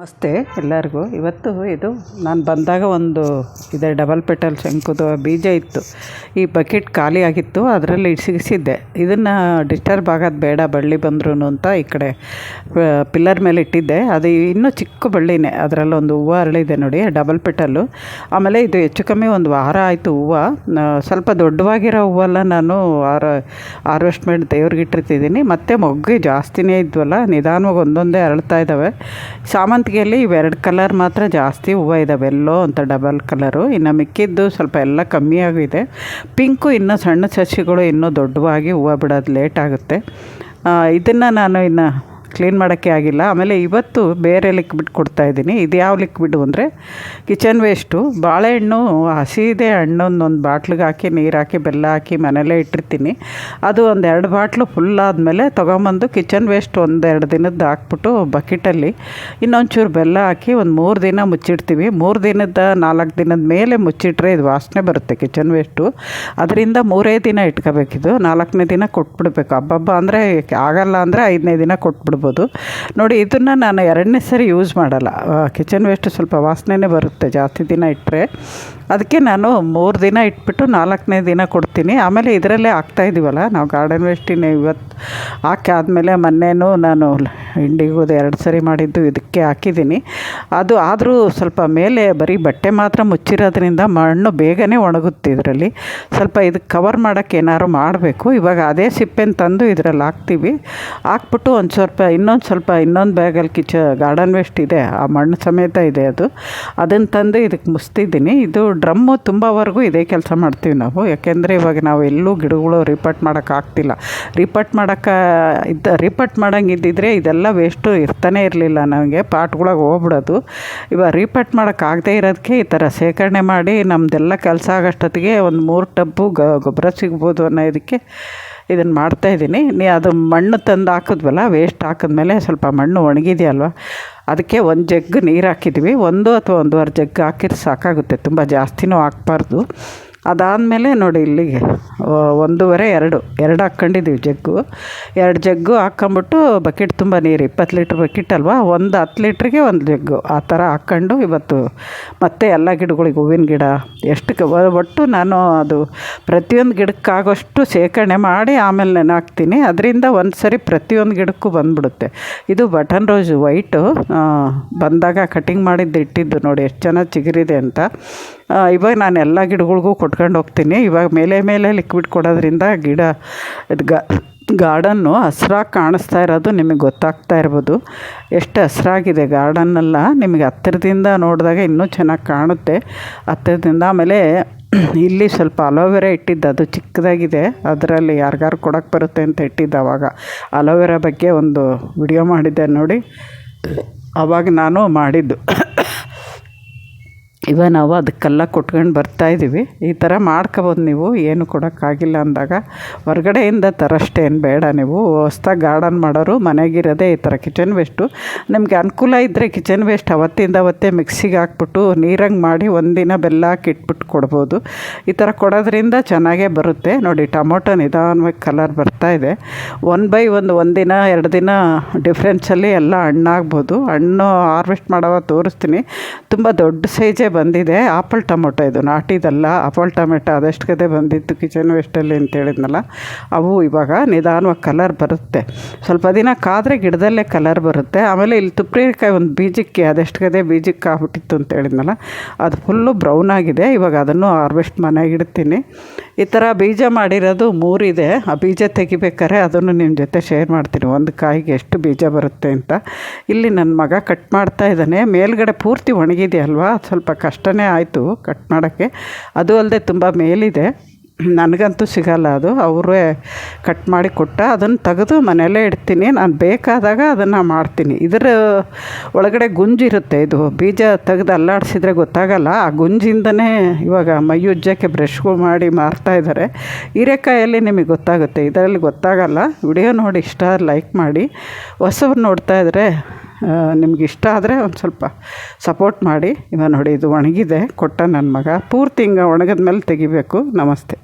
ನಮಸ್ತೆ ಎಲ್ಲರಿಗೂ. ಇವತ್ತು ಇದು ನಾನು ಬಂದಾಗ ಒಂದು ಇದೆ ಡಬಲ್ ಪೆಟಲ್ ಶಂಕುದು ಬೀಜ ಇತ್ತು. ಈ ಬಕೆಟ್ ಖಾಲಿ ಆಗಿತ್ತು, ಅದರಲ್ಲಿ ಸಿಗಿಸಿದ್ದೆ ಇದನ್ನು ಡಿಸ್ಟರ್ಬ್ ಆಗೋದು ಬೇಡ, ಬಳ್ಳಿ ಬಂದ್ರೂ ಅಂತ ಈ ಕಡೆ ಪಿಲ್ಲರ್ ಮೇಲೆ ಇಟ್ಟಿದ್ದೆ. ಅದು ಇನ್ನೂ ಚಿಕ್ಕ ಬಳ್ಳಿನೇ, ಅದರಲ್ಲಿ ಒಂದು ಹೂವು ಅರಳಿದೆ ನೋಡಿ ಡಬಲ್ ಪೆಟಲ್ಲು ಆಮೇಲೆ ಇದು ಹೆಚ್ಚು ಕಮ್ಮಿ ಒಂದು ವಾರ ಆಯಿತು ಹೂವು. ಸ್ವಲ್ಪ ದೊಡ್ಡವಾಗಿರೋ ಹೂವೆಲ್ಲ ನಾನು ಆರ ಹಾರ್ವೆಸ್ಟ್ ಮಾಡಿ ದೇವ್ರಿಗೆ ಇಟ್ಟಿರ್ತಿದ್ದೀನಿ. ಮತ್ತು ಮೊಗ್ಗು ಜಾಸ್ತಿನೇ ಇದ್ವಲ್ಲ, ನಿಧಾನವಾಗಿ ಒಂದೊಂದೇ ಅರಳ್ತಾ ಇದ್ದಾವೆ ಸಾಮಂತಿಗೆಯಲ್ಲಿ ಇವೆರಡು ಕಲರ್ ಮಾತ್ರ ಜಾಸ್ತಿ ಹೂವು ಇದಾವೆ. ಎಲ್ಲೋ ಅಂತ ಡಬಲ್ ಕಲರು ಇನ್ನು ಮಿಕ್ಕಿದ್ದು ಸ್ವಲ್ಪ ಎಲ್ಲ ಕಮ್ಮಿ ಆಗಿದೆ. ಪಿಂಕು ಇನ್ನೂ ಸಣ್ಣ ಸಸಿಗಳು ಇನ್ನೂ ದೊಡ್ಡವಾಗಿ ಹೂವು ಬಿಡೋದು ಲೇಟ್ ಆಗುತ್ತೆ. ಇದನ್ನು ನಾನು ಇನ್ನು ಕ್ಲೀನ್ ಮಾಡೋಕ್ಕೆ ಆಗಿಲ್ಲ. ಆಮೇಲೆ ಇವತ್ತು ಬೇರೆ ಲಿಕ್ವಿಡ್ ಕೊಡ್ತಾಯಿದ್ದೀನಿ ಇದು ಯಾವ ಲಿಕ್ವಿಡು ಅಂದರೆ ಕಿಚನ್ ವೇಸ್ಟು ಬಾಳೆಹಣ್ಣು, ಹಸಿದೆ ಹಣ್ಣೊಂದೊಂದು ಬಾಟ್ಲಿಗೆ ಹಾಕಿ, ನೀರು ಹಾಕಿ, ಬೆಲ್ಲ ಹಾಕಿ ಮನೆಯಲ್ಲೇ ಇಟ್ಟಿರ್ತೀನಿ. ಅದು ಒಂದು ಎರಡು ಬಾಟ್ಲು ಫುಲ್ ಆದಮೇಲೆ ತೊಗೊಂಬಂದು ಕಿಚನ್ ವೇಸ್ಟ್ ಒಂದೆರಡು ದಿನದ್ದು ಹಾಕ್ಬಿಟ್ಟು ಬಕೆಟಲ್ಲಿ ಇನ್ನೊಂಚೂರು ಬೆಲ್ಲ ಹಾಕಿ ಒಂದು ಮೂರು ದಿನ ಮುಚ್ಚಿಡ್ತೀವಿ. ಮೂರು ದಿನದ, ನಾಲ್ಕು ದಿನದ ಮೇಲೆ ಮುಚ್ಚಿಟ್ರೆ ಇದು ವಾಸನೆ ಬರುತ್ತೆ ಕಿಚನ್ ವೇಸ್ಟು ಅದರಿಂದ ಮೂರೇ ದಿನ ಇಟ್ಕೋಬೇಕಿದು ನಾಲ್ಕನೇ ದಿನ ಕೊಟ್ಬಿಡ್ಬೇಕು. ಹಬ್ಬಬ್ಬ ಅಂದರೆ ಆಗಲ್ಲ ಅಂದರೆ ಐದನೇ ದಿನ ಕೊಟ್ಬಿಡ್ಬೋದು ನೋಡಿ, ಇದನ್ನು ನಾನು ಎರಡನೇ ಸರಿ ಯೂಸ್ ಮಾಡಲ್ಲ. ಕಿಚನ್ ವೇಸ್ಟ್ ಸ್ವಲ್ಪ ವಾಸನೆನೇ ಬರುತ್ತೆ ಜಾಸ್ತಿ ದಿನ ಇಟ್ಟರೆ ಅದಕ್ಕೆ ನಾನು ಮೂರು ದಿನ ಇಟ್ಬಿಟ್ಟು ನಾಲ್ಕನೇ ದಿನ ಕೊಡ್ತೀನಿ. ಆಮೇಲೆ ಇದರಲ್ಲೇ ಹಾಕ್ತಾಯಿದ್ದೀವಲ್ಲ ನಾವು ಗಾರ್ಡನ್ ವೇಸ್ಟಿನ ಇವತ್ತು ಹಾಕಿ ಆದಮೇಲೆ ಮೊನ್ನೆನೂ ನಾನು ಹಿಂಡಿಗೂದು ಎರಡು ಸರಿ ಮಾಡಿದ್ದು, ಇದಕ್ಕೆ ಹಾಕಿದ್ದೀನಿ. ಅದು ಆದರೂ ಸ್ವಲ್ಪ ಮೇಲೆ ಬರೀ ಬಟ್ಟೆ ಮಾತ್ರ ಮುಚ್ಚಿರೋದ್ರಿಂದ ಮಣ್ಣು ಬೇಗನೆ ಒಣಗುತ್ತೆ ಇದರಲ್ಲಿ. ಸ್ವಲ್ಪ ಇದಕ್ಕೆ ಕವರ್ ಮಾಡೋಕ್ಕೆ ಏನಾದ್ರು ಮಾಡಬೇಕು. ಇವಾಗ ಅದೇ ಸಿಪ್ಪೆನ ತಂದು ಇದರಲ್ಲಿ ಹಾಕ್ತೀವಿ. ಹಾಕ್ಬಿಟ್ಟು ಒಂದು ಸ್ವಲ್ಪ, ಇನ್ನೊಂದು ಸ್ವಲ್ಪ, ಇನ್ನೊಂದು ಬ್ಯಾಗಲ್ಲಿ ಕಿಚ ಗಾರ್ಡನ್ ವೇಸ್ಟ್ ಇದೆ, ಆ ಮಣ್ಣು ಸಮೇತ ಇದೆ ಅದು. ಅದನ್ನು ತಂದು ಇದಕ್ಕೆ ಮುಸ್ತಿದ್ದೀನಿ ಇದು ಡ್ರಮ್ಮು ತುಂಬವರೆಗೂ ಇದೇ ಕೆಲಸ ಮಾಡ್ತೀವಿ ನಾವು. ಯಾಕೆಂದರೆ ಇವಾಗ ನಾವು ಎಲ್ಲೂ ಗಿಡಗಳು ರಿಪೋರ್ಟ್ ಮಾಡೋಕ್ಕಾಗ್ತಿಲ್ಲ ರಿಪೋರ್ಟ್ ಮಾಡೋಕ್ಕೆ ಇದ್ದ ರಿಪೋರ್ಟ್ ಮಾಡೋಂಗಿದ್ದಿದ್ರೆ ಇದೆಲ್ಲ ವೇಸ್ಟು ಇರ್ತಾನೆ ಇರಲಿಲ್ಲ ನಮಗೆ. ಪಾಟ್ಗಳಿಗೆ ಹೋಗ್ಬಿಡೋದು. ಇವಾಗ ರಿಪೋರ್ಟ್ ಮಾಡೋಕ್ಕಾಗದೇ ಇರೋದಕ್ಕೆ ಈ ಥರ ಶೇಖರಣೆ ಮಾಡಿ ನಮ್ಮದೆಲ್ಲ ಕೆಲಸ ಆಗೋಷ್ಟೊತ್ತಿಗೆ ಒಂದು ಮೂರು ಟಬ್ಬು ಗೊಬ್ಬರ ಸಿಗ್ಬೋದು ಅನ್ನೋದಕ್ಕೆ ಇದನ್ನು ಮಾಡ್ತಾಯಿದ್ದೀನಿ ನೀ ಅದು ಮಣ್ಣು ತಂದು ಹಾಕಿದ್ವಲ್ಲ ವೇಸ್ಟ್ ಹಾಕಿದ್ಮೇಲೆ ಸ್ವಲ್ಪ ಮಣ್ಣು ಒಣಗಿದೆಯಲ್ವ? ಅದಕ್ಕೆ ಒಂದು ಜಗ್ ನೀರು ಹಾಕಿದ್ವಿ. ಒಂದು ಅಥವಾ ಒಂದೂವರೆ ಜಗ್ ಹಾಕಿದ್ರೆ ಸಾಕಾಗುತ್ತೆ. ತುಂಬ ಜಾಸ್ತಿನೂ ಹಾಕ್ಬಾರ್ದು ಅದಾದಮೇಲೆ ನೋಡಿ ಇಲ್ಲಿಗೆ ಒಂದೂವರೆ, ಎರಡು ಎರಡು ಹಾಕ್ಕೊಂಡಿದ್ದೀವಿ ಜಗ್ಗು. ಎರಡು ಜಗ್ಗು ಹಾಕ್ಕೊಂಬಿಟ್ಟು ಬಕೆಟ್ ತುಂಬ ನೀರು, ಇಪ್ಪತ್ತು ಲೀಟ್ರ್ ಬಕೆಟ್ ಅಲ್ವಾ? ಒಂದು ಹತ್ತು ಲೀಟ್ರಿಗೆ ಒಂದು ಜಗ್ಗು. ಆ ಥರ ಹಾಕ್ಕೊಂಡು ಇವತ್ತು ಮತ್ತೆ ಎಲ್ಲ ಗಿಡಗಳಿಗೆ ಹೂವಿನ ಗಿಡ ಎಷ್ಟು ಒಟ್ಟು ನಾನು ಅದು ಪ್ರತಿಯೊಂದು ಗಿಡಕ್ಕಾಗೋಷ್ಟು ಶೇಖರಣೆ ಮಾಡಿ ಆಮೇಲೆ ನಾನು ಹಾಕ್ತೀನಿ. ಅದರಿಂದ ಒಂದು ಸರಿ ಪ್ರತಿಯೊಂದು ಗಿಡಕ್ಕೂ ಬಂದ್ಬಿಡುತ್ತೆ. ಇದು ಬಟನ್ ರೋಸು ವೈಟು. ಬಂದಾಗ ಕಟಿಂಗ್ ಮಾಡಿದ್ದು ಇಟ್ಟಿದ್ದು ನೋಡಿ, ಎಷ್ಟು ಚೆನ್ನಾಗಿ ಚಿಗುರಿದೆ ಅಂತ. ಇವಾಗ ನಾನು ಎಲ್ಲ ಗಿಡಗಳಿಗೂ ಕೊಟ್ಕೊಂಡು ಹೋಗ್ತೀನಿ. ಇವಾಗ ಮೇಲೆ ಮೇಲೆ ಲಿಕ್ವಿಡ್ ಕೊಡೋದ್ರಿಂದ ಗಿಡ ಗಾರ್ಡನ್ನು ಹಸ್ರಾಗಿ ಕಾಣಿಸ್ತಾ ಇರೋದು ನಿಮಗೆ ಗೊತ್ತಾಗ್ತಾ ಇರ್ಬೋದು. ಎಷ್ಟು ಹಸ್ರಾಗಿದೆ ಗಾರ್ಡನ್ನೆಲ್ಲ ನಿಮಗೆ ಹತ್ತಿರದಿಂದ ನೋಡಿದಾಗ ಇನ್ನೂ ಚೆನ್ನಾಗಿ ಕಾಣುತ್ತೆ. ಹತ್ತಿರದಿಂದ ಆಮೇಲೆ ಇಲ್ಲಿ ಸ್ವಲ್ಪ ಅಲೋವೆರಾ ಇಟ್ಟಿದ್ದು. ಅದು ಚಿಕ್ಕದಾಗಿದೆ. ಅದರಲ್ಲಿ ಯಾರಿಗಾರು ಕೊಡೋಕ್ಕೆ ಬರುತ್ತೆ ಅಂತ ಇಟ್ಟಿದ್ದೆ ಆವಾಗ ಅಲೋವೆರಾ ಬಗ್ಗೆ ಒಂದು ವಿಡಿಯೋ ಮಾಡಿದ್ದೆ ನೋಡಿ. ಆವಾಗ ನಾನು ಮಾಡಿದ್ದು. ಇವಾಗ ನಾವು ಅದಕ್ಕೆಲ್ಲ ಕೊಟ್ಕೊಂಡು ಬರ್ತಾಯಿದ್ದೀವಿ ಈ ಥರ ಮಾಡ್ಕೊಬೋದು ನೀವು. ಏನು ಕೊಡೋಕ್ಕಾಗಿಲ್ಲ ಅಂದಾಗ ಹೊರಗಡೆಯಿಂದ ತರಷ್ಟೇನು ಬೇಡ ನೀವು. ಹೊಸ್ದಾಗಿ ಗಾರ್ಡನ್ ಮಾಡೋರು ಮನೆಗಿರೋದೇ ಈ ಥರ ಕಿಚನ್ ವೇಸ್ಟು. ನಿಮಗೆ ಅನುಕೂಲ ಇದ್ದರೆ ಕಿಚನ್ ವೇಸ್ಟ್ ಅವತ್ತಿಂದ ಅವತ್ತೇ ಮಿಕ್ಸಿಗೆ ಹಾಕ್ಬಿಟ್ಟು ನೀರಂಗೆ ಮಾಡಿ ಒಂದಿನ ಬೆಲ್ಲ ಹಾಕಿ ಇಟ್ಬಿಟ್ಟು ಕೊಡ್ಬೋದು. ಈ ಥರ ಕೊಡೋದ್ರಿಂದ ಚೆನ್ನಾಗೇ ಬರುತ್ತೆ. ನೋಡಿ, ಟೊಮೊಟೊ ನಿಧಾನವಾಗಿ ಕಲರ್ ಬರ್ತಾಯಿದೆ ಒನ್ ಬೈ ಒಂದು, ಒಂದಿನ, ಎರಡು ದಿನ ಡಿಫ್ರೆನ್ಸಲ್ಲಿ ಎಲ್ಲ ಹಣ್ಣಾಗ್ಬೋದು. ಹಣ್ಣು ಹಾರ್ವೆಸ್ಟ್ ಮಾಡೋವಾಗ ತೋರಿಸ್ತೀನಿ. ತುಂಬ ದೊಡ್ಡ ಸೈಜೇ ಬಂದಿದೆ. ಆಪಲ್ ಟೊಮೊಟೊ ಇದು ನಾಟಿದಲ್ಲ ಆಪಲ್ ಟೊಮೆಟೊ ಅದಷ್ಟು ಕದೆ ಬಂದಿತ್ತು ಕಿಚನ್ ವೇಸ್ಟಲ್ಲಿ ಅಂತ ಹೇಳಿದ್ನಲ್ಲ. ಅವು ಇವಾಗ ನಿಧಾನವಾಗಿ ಕಲರ್ ಬರುತ್ತೆ. ಸ್ವಲ್ಪ ದಿನ ಕಾದರೆ ಗಿಡದಲ್ಲೇ ಕಲರ್ ಬರುತ್ತೆ. ಆಮೇಲೆ ಇಲ್ಲಿ ತುಪ್ರಿಕಾಯಿ ಒಂದು ಬೀಜಕ್ಕೆ ಅದೆಷ್ಟು ಕದೆ ಬೀಜಕ್ಕೆ ಆಗ್ಬಿಟ್ಟಿತ್ತು ಅಂತ ಹೇಳಿದ್ನಲ್ಲ. ಅದು ಫುಲ್ಲು ಬ್ರೌನ್ ಆಗಿದೆ. ಇವಾಗ ಅದನ್ನು ಹಾರ್ವೆಸ್ಟ್ ಮನೆಗೆ ಇಡ್ತೀನಿ. ಈ ಥರ ಬೀಜ ಮಾಡಿರೋದು ಮೂರಿದೆ. ಆ ಬೀಜ ತೆಗಿಬೇಕಾದ್ರೆ ಅದನ್ನು ನಿಮ್ಮ ಜೊತೆ ಶೇರ್ ಮಾಡ್ತೀನಿ. ಒಂದು ಕಾಯಿಗೆ ಎಷ್ಟು ಬೀಜ ಬರುತ್ತೆ ಅಂತ. ಇಲ್ಲಿ ನನ್ನ ಮಗ ಕಟ್ ಮಾಡ್ತಾ ಇದ್ದಾನೆ. ಮೇಲ್ಗಡೆ ಪೂರ್ತಿ ಒಣಗಿದೆಯಲ್ವಾ? ಸ್ವಲ್ಪ ಕಷ್ಟನೇ ಆಯಿತು ಕಟ್ ಮಾಡೋಕ್ಕೆ. ಅದು ಅಲ್ಲದೆ ತುಂಬ ಮೇಲಿದೆ. ನನಗಂತೂ ಸಿಗಲ್ಲ ಅದು. ಅವರೇ ಕಟ್ ಮಾಡಿ ಕೊಟ್ಟ, ಅದನ್ನು ತೆಗೆದು ಮನೆಯಲ್ಲೇ ಇಡ್ತೀನಿ. ನಾನು ಬೇಕಾದಾಗ ಅದನ್ನು ಮಾಡ್ತೀನಿ. ಇದರ ಒಳಗಡೆ ಗುಂಜಿರುತ್ತೆ ಇದು. ಬೀಜ ತೆಗೆದು ಅಲ್ಲಾಡಿಸಿದ್ರೆ ಗೊತ್ತಾಗಲ್ಲ. ಆ ಗುಂಜಿಂದನೇ ಇವಾಗ ಮೈ ಉಜ್ಜಕ್ಕೆ ಬ್ರಷ್ಗಳು ಮಾಡಿ ಮಾರ್ತಾ ಇದ್ದಾರೆ ಹೀರೆಕಾಯಲ್ಲಿ ನಿಮಗೆ ಗೊತ್ತಾಗುತ್ತೆ. ಇದರಲ್ಲಿ ಗೊತ್ತಾಗಲ್ಲ. ವಿಡಿಯೋ ನೋಡಿ ಇಷ್ಟ ಲೈಕ್ ಮಾಡಿ. ಹೊಸವ್ರು ನೋಡ್ತಾ ಇದ್ದರೆ ನಿಮ್ಗೆ ಇಷ್ಟ ಆದರೆ ಒಂದು ಸ್ವಲ್ಪ ಸಪೋರ್ಟ್ ಮಾಡಿ. ಇವಾಗ ನೋಡಿ, ಇದು ಒಣಗಿದೆ, ಕೊಟ್ಟ ನನ್ನ ಮಗ. ಪೂರ್ತಿ ಹಿಂಗೆ ಒಣಗಿದ ಮೇಲೆ ತೆಗಿಬೇಕು. ನಮಸ್ತೆ.